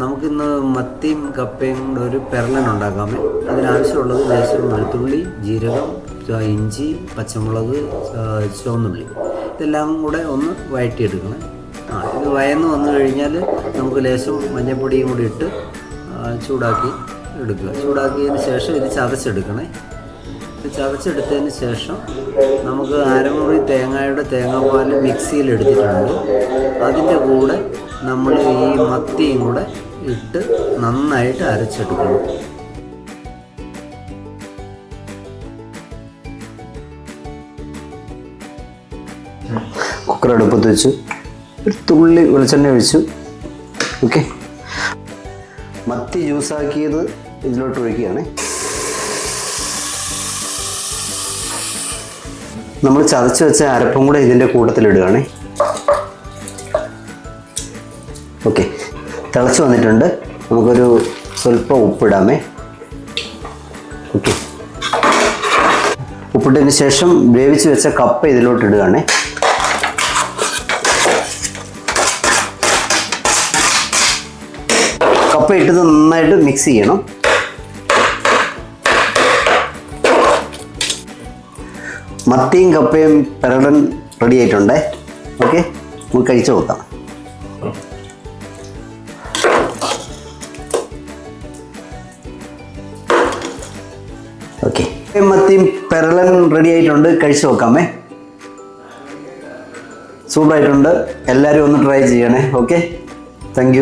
നമുക്കിന്ന് മത്തിയും കപ്പയും കൂടെ ഒരു പെരളൻ ഉണ്ടാക്കാമേ. അതിനാവശ്യമുള്ളത് ലേശം വെളുത്തുള്ളി ജീരകം ഇഞ്ചി പച്ചമുളക് ചുവന്നുള്ളി. ഇതെല്ലാം കൂടെ ഒന്ന് വഴറ്റിയെടുക്കണം. ആ ഇത് വയന്ന് വന്നു കഴിഞ്ഞാൽ നമുക്ക് ലേശം മഞ്ഞൾപ്പൊടിയും കൂടി ഇട്ട് ചൂടാക്കി എടുക്കുക. ചൂടാക്കിയതിന് ശേഷം ഇത് ചതച്ചെടുക്കണേ. ചതച്ചെടുത്തതിന് ശേഷം നമുക്ക് അരമുറി തേങ്ങയുടെ തേങ്ങാപ്പാൽ മിക്സിയിൽ എടുത്തിട്ടുണ്ട് അതിന്റെ കൂടെ നമ്മൾ ഈ മത്തിയും കൂടെ ഇട്ട് നന്നായിട്ട് അരച്ചെടുക്കണം. കുക്കർ അടുപ്പത്ത് വെച്ചു ഒരു തുള്ളി വെളിച്ചെണ്ണ ഒഴിച്ചു. ഓക്കെ മത്തി ജ്യൂസാക്കിയത് ഇതിലോട്ട് ഒഴിക്കുകയാണേ. നമ്മൾ ചതച്ച് വെച്ച അരപ്പും കൂടെ ഇതിന്റെ കൂട്ടത്തിലിടുകയാണേ ഓക്കെ തിളച്ച് വന്നിട്ടുണ്ട്. നമുക്കൊരു സ്വല്പം ഉപ്പിടാമേ. ഓക്കെ ഉപ്പിട്ടതിന് ശേഷം വേവിച്ച് വെച്ച കപ്പ ഇതിലോട്ട് ഇടുകയാണേ. കപ്പ ഇട്ടത് നന്നായിട്ട് മിക്സ് ചെയ്യണം. മത്തിയും കപ്പയും പെരടൻ റെഡി ആയിട്ടുണ്ട്. ഓക്കെ നമുക്ക് കഴിച്ചു നോക്കാം. ഓക്കെ മത്തിയും പെരളൻ റെഡി ആയിട്ടുണ്ട്. കഴിച്ചു നോക്കാമേ. സൂപ്പറായിട്ടുണ്ട്. എല്ലാവരും ഒന്ന് ട്രൈ ചെയ്യണേ. Okay thank